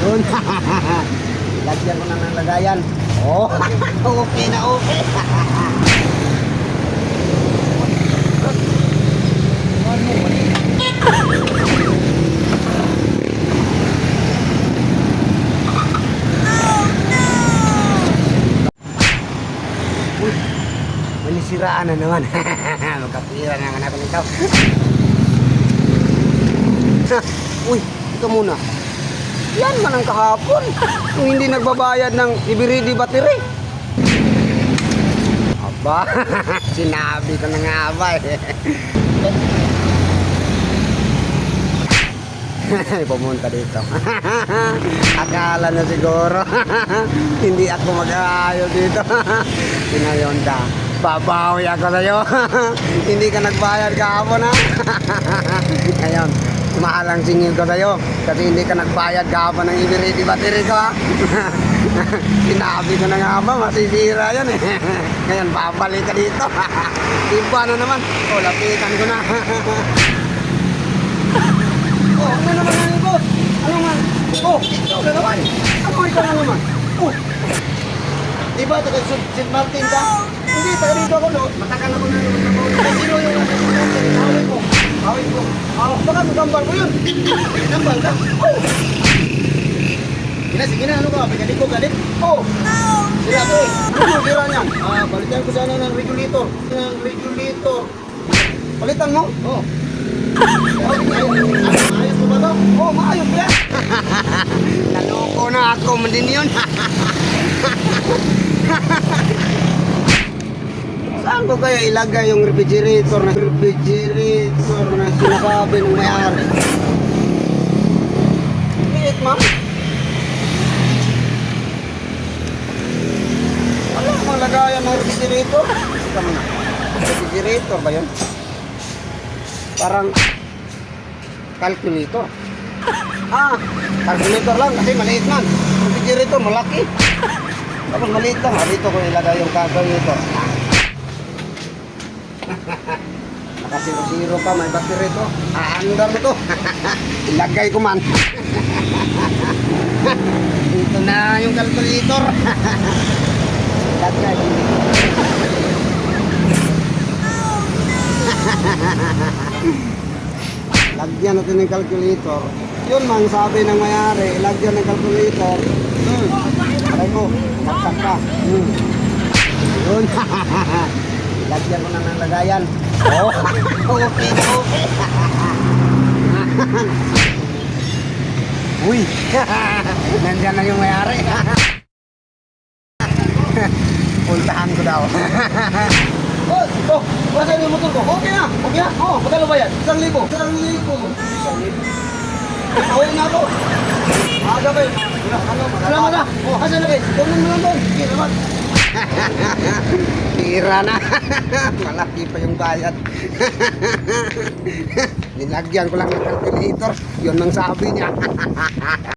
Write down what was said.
Yun. Lagyan ko na ng lagayan. Oh, okay na okay. Uy, may nisiraan na naman. Magkapira na naman ako nito. Uy, ito muna. Yan man ang kahapon. Kung hindi nagbabayad ng ibiridi battery. Aba, sinabi ko na nga ba eh. Pumunta dito. Akala na siguro. hindi ako mag-aayo dito. Pinayonda. Babawi ako sa'yo. hindi ka nagbayad kahapon ha. Ngayon, mahal ang singil ko sa'yo. Kasi hindi ka nagbayad kahapon ng ibiridi battery ko ha. Sinabi ko na nga ba, masisira yan eh. Ngayon, babalik ka dito. Iba na naman. O, lapitan ko na. Oh, ano naman yan, boss? Ano man? Oh, ikaw na naman. Ano ikaw na naman? Oh. Di ba, taga St. St. Martin ka? Hindi, taga dito ako, no? Matagal ako na naman ako. Sino yung hawin ko? Hawin ko. Ko yun. Nambal ka? Oh. Sige na, sige na, ano ka? Pagkali ko, galit? Oh. Sila ko eh. Ano yung tira niyan? Ah, balitan ko sana ng regulator. Ng regulator. Palitan mo? Oh. Ayos mo ba to? Oo, oh, maayos yan. Naloko na ako, din yun. Saan ko kaya ilagay yung refrigerator na refrigerator na sinasabi ng may-ari? Liit, ma'am. Wala mo lagayan ng refrigerator. Ika mo na. Refrigerator ba yun? Parang calculator. Ah, calculator lang kasi maliit man. Refrigerator malaki. Tapos maliit lang. Dito ko ilagay yung calculator. Nakasiro-siro pa, may battery to. Aandar mo to. Ilagay ko man. Ito na yung calculator. Ilagay. Lagyan natin ng calculator. Yun man sabi ng mayari, lagyan ng calculator. Hmm. Aray ko, saksak ka. Hmm. Yun. Lagyan ko na ng lagayan. Oh, okay okay. Uy, nandyan na yung mayari. Puntahan ko daw. Oh, oh, wala yung motor ko. Okay na, okay na. Oh, magkano ba yan? Isang libo. Isang libo. Isang libo. Away na ako. Aga yun? Salamat na. Oh, asan na kayo? Doon mo lang doon. Sige, salamat. Tira na. Malaki pa yung bayad. Nilagyan ko lang ng calculator. Yun ang sabi niya.